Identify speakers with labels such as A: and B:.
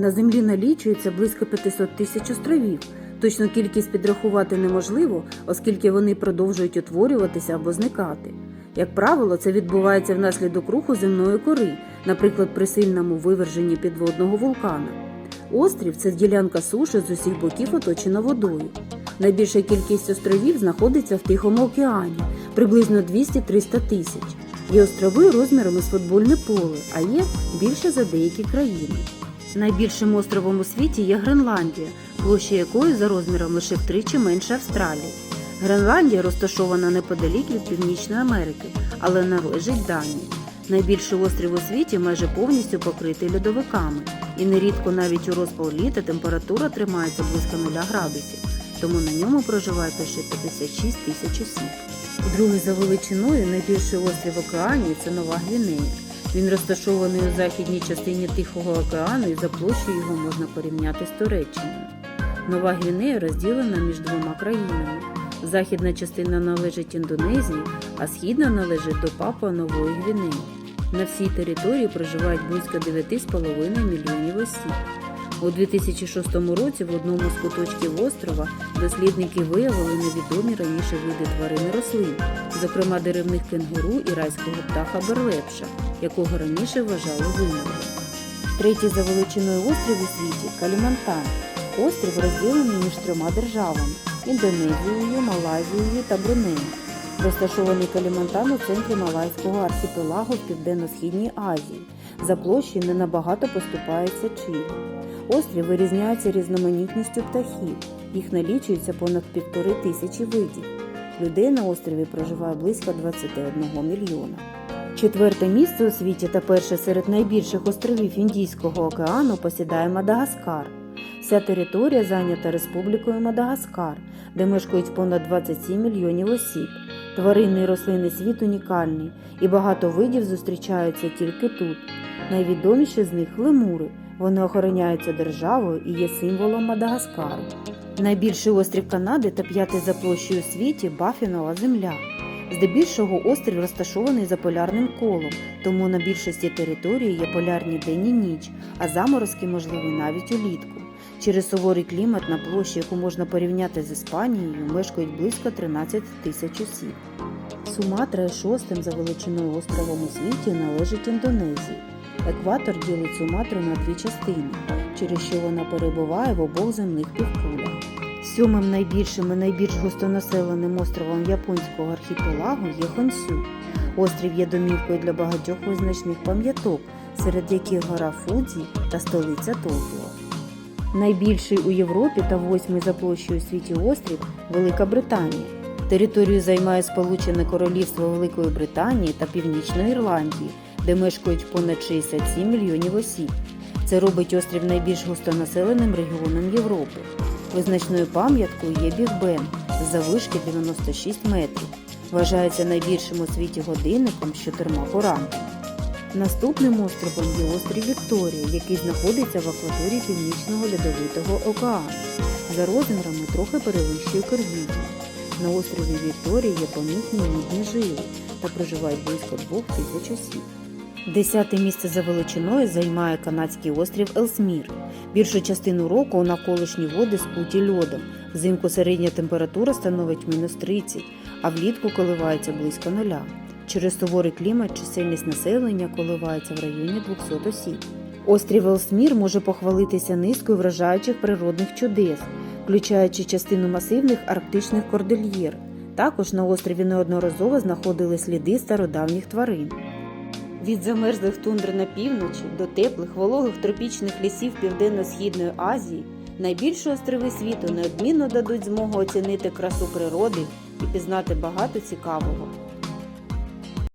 A: На землі налічується близько 500 тисяч островів. Точну кількість підрахувати неможливо, оскільки вони продовжують утворюватися або зникати. Як правило, це відбувається внаслідок руху земної кори, наприклад, при сильному виверженні підводного вулкана. Острів це ділянка суші з усіх боків оточена водою. Найбільша кількість островів знаходиться в Тихому океані приблизно 200-300 тисяч. Є острови розмірами з футбольне поле, а є більше за деякі країни. Найбільшим островом у світі є Гренландія, площа якої за розміром лише втричі менше Австралії. Гренландія розташована неподалік від Північної Америки, але належить Данії. Найбільший острів у світі майже повністю покритий льодовиками, і нерідко навіть у розпал літа температура тримається близько 0 градусів, тому на ньому проживає лише 56 тисяч осіб. Другий за величиною найбільший острів в океані це Нова Гвінея. Він розташований у західній частині Тихого океану і за площею його можна порівняти з Туреччиною. Нова Гвінея розділена між двома країнами. Західна частина належить Індонезії, а східна належить до Папуа Нової Гвінеї. На всій території проживають близько 9,5 мільйонів осіб. У 2006 році в одному з куточків острова дослідники виявили невідомі раніше види тварин і рослин, зокрема деревних кенгуру і райського птаха берлепша, якого раніше вважали вимерлим. Третій за величиною острів у світі Калімантан. Острів розділений між трьома державами Індонезією, Малайзією та Брунеєм. Розташований Калімантан у центрі Малайського архіпелагу в Південно-Східній Азії. За площею не набагато поступається Чилі. Острів вирізняється різноманітністю птахів. Їх налічується понад півтори тисячі видів. Людей на острові проживає близько 21 мільйона. Четверте місце у світі та перше серед найбільших островів Індійського океану посідає Мадагаскар. Вся територія зайнята Республікою Мадагаскар, де мешкають понад 27 мільйонів осіб. Тваринний і рослинний світ унікальний, і багато видів зустрічаються тільки тут. Найвідоміші з них лемури. Вони охороняються державою і є символом Мадагаскару. Найбільший острів Канади та п'ятий за площею у світі Баффінова земля. Здебільшого острів розташований за полярним колом, тому на більшості території є полярні день і ніч, а заморозки можливі навіть улітку. Через суворий клімат на площі, яку можна порівняти з Іспанією, мешкають близько 13 тисяч осіб. Суматра є шостим за величиною островом у світі належить Індонезії. Екватор ділить Суматру на дві частини, через що вона перебуває в обох земних півкулях. Сьомим найбільшим і найбільш густонаселеним островом японського архіпелагу є Хонсю. Острів є домівкою для багатьох визначних пам'яток, серед яких гора Фудзі та столиця Токіо. Найбільший у Європі та восьмий за площею у світі острів Велика Британія. Територію займає Сполучене Королівство Великої Британії та Північної Ірландії, де мешкають понад 67 мільйонів осіб. Це робить острів найбільш густонаселеним регіоном Європи. Визначною пам'яткою є Біг Бен з завишки 96 метрів. Вважається найбільшим у світі годинником з чотирма порами. Наступним островом є острів Вікторія, який знаходиться в акваторії Північного Льодовитого океану. За розмірами трохи перевищує Киргизію. На острові Вікторія є помітні мідні жили та проживають близько двох тисяч осіб. Десяте місце за величиною займає канадський острів Елсмір. Більшу частину року навколишні води скуті льодом. Взимку середня температура становить мінус 30, а влітку коливається близько нуля. Через суворий клімат чисельність населення коливається в районі 200 осіб. Острів Елсмір може похвалитися низкою вражаючих природних чудес, включаючи частину масивних арктичних кордильєр. Також на острові неодноразово знаходили сліди стародавніх тварин. Від замерзлих тундр на півночі до теплих вологих тропічних лісів Південно-Східної Азії найбільші острови світу неодмінно дадуть змогу оцінити красу природи і пізнати багато цікавого.